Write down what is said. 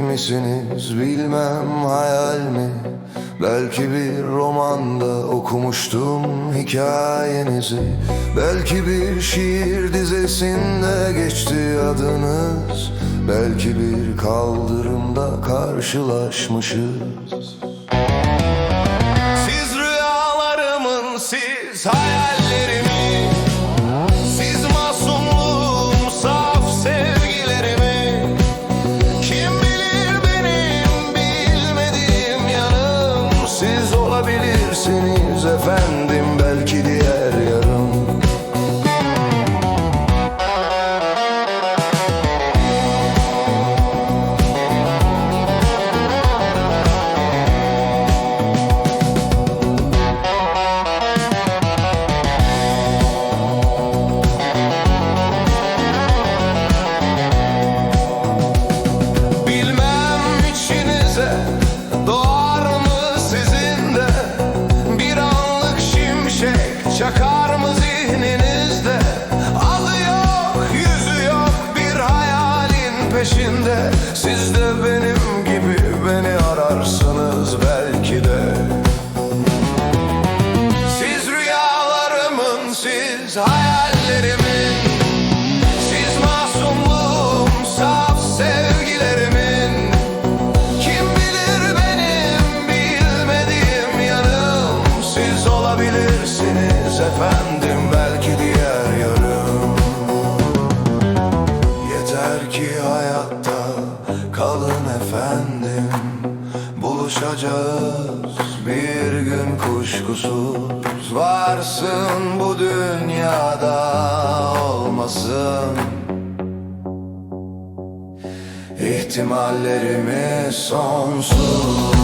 misiniz bilmem hayal mi? Belki bir romanda okumuştum hikayenizi. Belki bir şiir dizesinde geçti adınız. Belki bir kaldırımda karşılaşmışız peşinde. Siz de benim gibi beni ararsınız belki de. Siz rüyalarımın siz hayallerimin efendim. Buluşacağız bir gün kuşkusuz. Varsın bu dünyada olmasın. İhtimallerimiz sonsuz